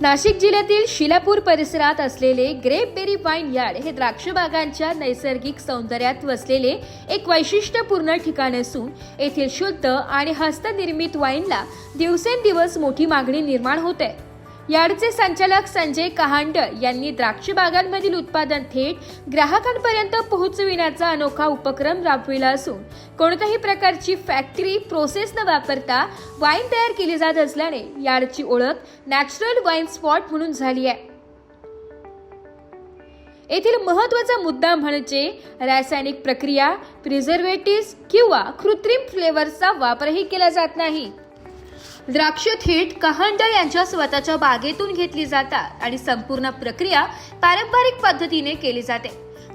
नाशिक जिल्ह्यातील शिलापूर परिसरात असलेले ग्रेपबेरी वाईन यार्ड हे द्राक्ष बागांच्या नैसर्गिक सौंदर्यात वसलेले एक वैशिष्ट्यपूर्ण ठिकाण असून येथील शुद्ध आणि हस्तनिर्मित वाईनला दिवसेंदिवस मोठी मागणी निर्माण होते यार्डचे संचालक संजय कहांड यांनी द्राक्ष बागांमधील उत्पादन थेट ग्राहकांपर्यंत पोहोचविण्याचा अनोखा उपक्रम राबविला असून कोणत्याही प्रकारची फॅक्टरी प्रोसेस न वापरता वाईन तयार केली जात असल्याने यार्डची ओळख नॅचरल वाईन स्पॉट म्हणून झाली आहे. येथील महत्त्वाचा मुद्दा म्हणजे रासायनिक प्रक्रिया प्रिझर्वेटिव्ह किंवा कृत्रिम फ्लेवर्सचा वापरही केला जात नाही. द्राक्ष थेट कहांडा यांच्या स्वतःच्या बागेतून घेतली जातात आणि संपूर्ण प्रक्रिया पारंपरिक पद्धतीने केली जाते.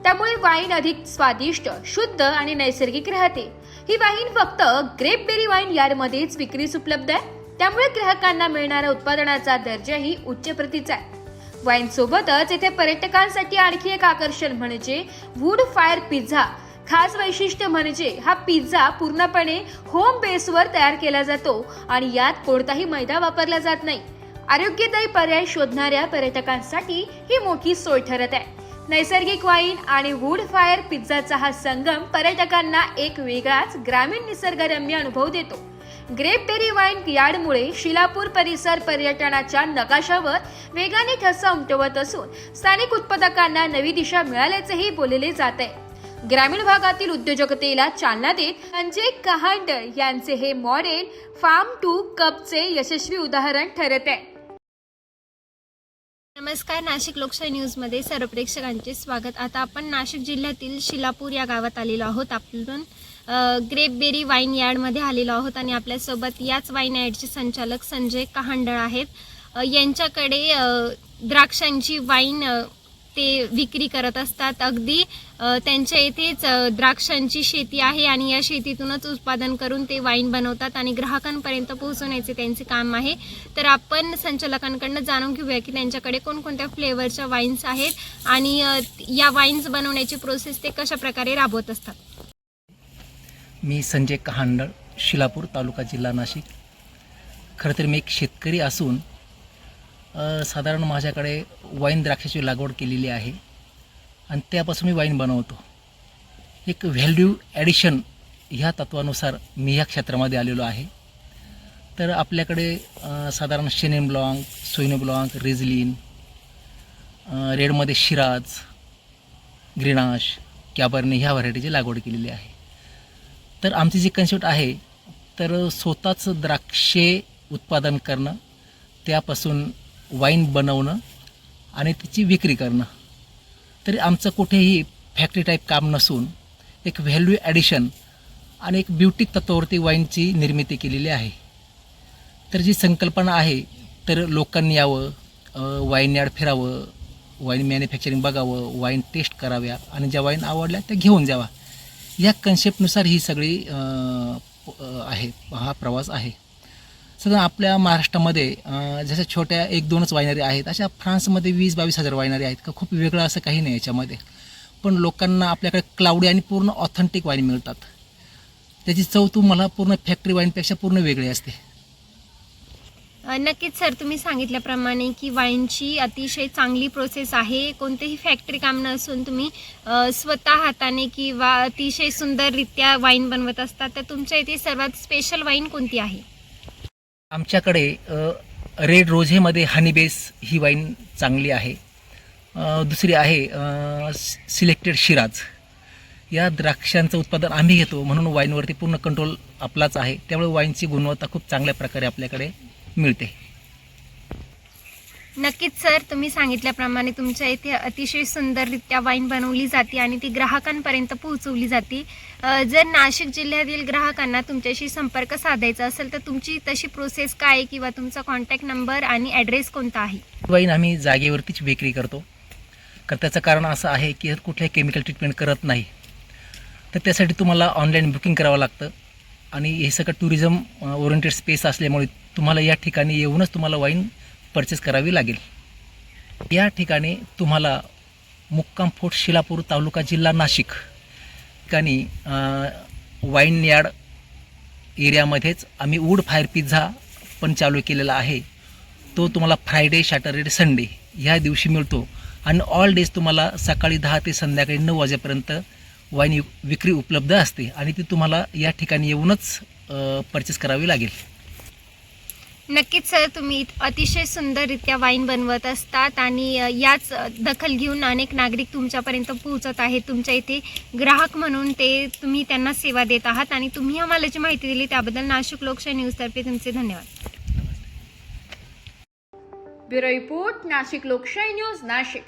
त्यामुळे वाईन अधिक स्वादिष्ट शुद्ध आणि नैसर्गिक राहते. ही वाईन फक्त ग्रेपबेरी वाईन यार्डमध्येच विक्रीस उपलब्ध आहे. त्यामुळे ग्राहकांना मिळणाऱ्या उत्पादनाचा दर्जाही उच्च प्रतीचा आहे. वाईन सोबतच येथे पर्यटकांसाठी आणखी एक आकर्षण म्हणजे वूड फायर पिझ्झा खास वैशिष्ट्य म्हणजे हा पिझ्झा पूर्णपणे होम बेसवर तयार केला जातो आणि यात कोणताही मैदा वापरला जात नाही. आरोग्यदायी पर्याय शोधणाऱ्या पर्यटकांसाठी ही मोठी सोय ठरत आहे. नैसर्गिक वाईन आणि वूड फायर पिझ्झाचा हा संगम पर्यटकांना एक वेगळाच ग्रामीण निसर्गरम्य अनुभव देतो. ग्रेपबेरी वाईन यार्डमुळे शिलापूर परिसर पर्यटनाच्या नकाशावर वेगाने ठसा उमटवत असून स्थानिक उत्पादकांना नवी दिशा मिळाल्याचेही बोलले जात आहे. ग्रामीण भागातील उद्योजकतेला चालना देत संजय कहांडळ यांचे हे मॉडेल फार्म टू कपचे यशस्वी उदाहरण ठरत आहे. नमस्कार नाशिक लोकशाही न्यूजमध्ये सर्व प्रेक्षकांचे स्वागत. आता आपण नाशिक जिल्ह्यातील शिलापूर या गावात आलेलो आहोत. आपण ग्रेपबेरी वाईन यार्डमध्ये आलेलो आहोत आणि आपल्यासोबत याच वाईन यार्डचे संचालक संजय कहांडळ आहेत. यांच्याकडे द्राक्षांची वाईन ते विक्री करत असतात. अगदी त्यांच्या येथेच द्राक्षांची शेती आहे आणि या शेतीतूनच उत्पादन करून ते वाईन बनवतात आणि ग्राहकांपर्यंत पोहोचवण्याचे त्यांचे काम आहे. तर आपण संचालकांकडनं जाणून घेऊया की त्यांच्याकडे कोणकोणत्या फ्लेवरच्या वाईन्स आहेत आणि या वाईन्स बनवण्याची प्रोसेस ते कशा प्रकारे राबवत असतात? मी संजय कहांडळ शिलापूर तालुका जिल्हा नाशिक. खरं तर मी एक शेतकरी असून साधारण माझ्याकडे वाईन द्राक्षाची लागवड केलेली आहे. आणि त्यापासून मी वाईन बनवतो. एक व्हॅल्यू ॲडिशन ह्या तत्वानुसार मी ह्या क्षेत्रामध्ये आलेलो आहे. तर आपल्याकडे साधारण शेनेम ब्लॉंग सोयनो ब्लॉंग रेझलिन रेडमध्ये शिराज ग्रीनाश कॅबर्ने ह्या व्हरायटीची लागवड केलेली आहे. तर आमची जी कन्सेप्ट आहे तर स्वतःच द्राक्षे उत्पादन करणं त्यापासून वाईन बनवणं आणि त्याची विक्री करणं. तरी आमचं कुठेही फॅक्टरी टाईप काम नसून एक व्हॅल्यू ॲडिशन आणि एक ब्युटी तत्वावरती वाईनची निर्मिती केलेली आहे. तर जी संकल्पना आहे तर लोकांनी यावं वाईन यार्ड फिरावं वाईन मॅन्युफॅक्चरिंग बघावं वाईन टेस्ट कराव्या आणि ज्या वाईन आवडल्या त्या घेऊन जावा. या कन्सेप्टनुसार ही सगळी आहे हा प्रवास आहे. सध्या आपल्या महाराष्ट्रामध्ये जसं जशा छोट्या एक दोनच वायनरी आहेत अशा फ्रान्समध्ये वीस बावीस हजार वायनरी आहेत का? खूप वेगळं असं काही नाही याच्यामध्ये. पण लोकांना आपल्याकडे क्लाउडी आणि पूर्ण ऑथेंटिक वाईन मिळतात. त्याची चव तुम्हाला पूर्ण फॅक्टरी वाईनपेक्षा पूर्ण वेगळी असते. नक्कीच सर तुम्ही सांगितल्याप्रमाणे की वाईनची अतिशय चांगली प्रोसेस आहे. कोणतेही फॅक्टरी काम नसून तुम्ही स्वतः हाताने किंवा अतिशय सुंदररित्या वाईन बनवत असतात तर तुमच्या इथे सर्वात स्पेशल वाईन कोणती आहे? आमच्याकडे रेड रोझेमध्ये हनी बेस ही वाईन चांगली आहे. दुसरी आहे सिलेक्टेड शिराज. या द्राक्षांचं उत्पादन आम्ही घेतो म्हणून वाईनवरती पूर्ण कंट्रोल आपलाच आहे. त्यामुळे वाईनची गुणवत्ता खूप चांगल्या प्रकारे आपल्याकडे मिळते. नक्कीच सर. तुम्ही सांगितल्याप्रमाणे तुमच्या इथे अतिशय सुंदररित्या वाईन बनवली जाते आणि ती ग्राहकांपर्यंत पोहोचवली जाते. जर नाशिक जिल्ह्यातील ग्राहकांना तुमच्याशी संपर्क साधायचा असेल तर तुमची तशी प्रोसेस काय आहे किंवा तुमचा कॉन्टॅक्ट नंबर आणि ॲड्रेस कोणता आहे? वाईन आम्ही जागेवरतीच बेकरी करतो. तर त्याचं कारण असं आहे की कुठल्याही केमिकल ट्रीटमेंट करत नाही तर त्यासाठी तुम्हाला ऑनलाईन बुकिंग करावं लागतं. आणि हे सगळं टुरिझम ओरिएंटेड स्पेस असल्यामुळे तुम्हाला या ठिकाणी येऊनच तुम्हाला वाईन परचेस करावी लागेल. या ठिकाणी तुम्हाला मुक्काम फोर्ट शिलापूर तालुका जिल्हा नाशिक ठिकाणी वाईन यार्ड एरियामध्येच आम्ही वूड फायर पिझ्झा पण चालू केलेला आहे. तो तुम्हाला फ्रायडे सॅटर्डे संडे ह्या दिवशी मिळतो. आणि ऑल डेज तुम्हाला सकाळी दहा ते संध्याकाळी नऊ वाजेपर्यंत वाईन विक्री उपलब्ध असते आणि ती तुम्हाला या ठिकाणी येऊनच परचेस करावी लागेल. नक्कीच सर तुम्ही अतिशय सुंदररित्या वाईन बनवत असतात आणि याच दखल घेऊन अनेक नागरिक तुमच्यापर्यंत पोहोचत आहेत. तुमच्या इथे ग्राहक म्हणून ते तुम्ही त्यांना सेवा देत आहात आणि तुम्ही आम्हाला जी माहिती दिली त्याबद्दल नाशिक लोकशाही न्यूजतर्फे तुमचे धन्यवाद. ब्युरो रिपोर्ट नाशिक लोकशाही न्यूज नाशिक.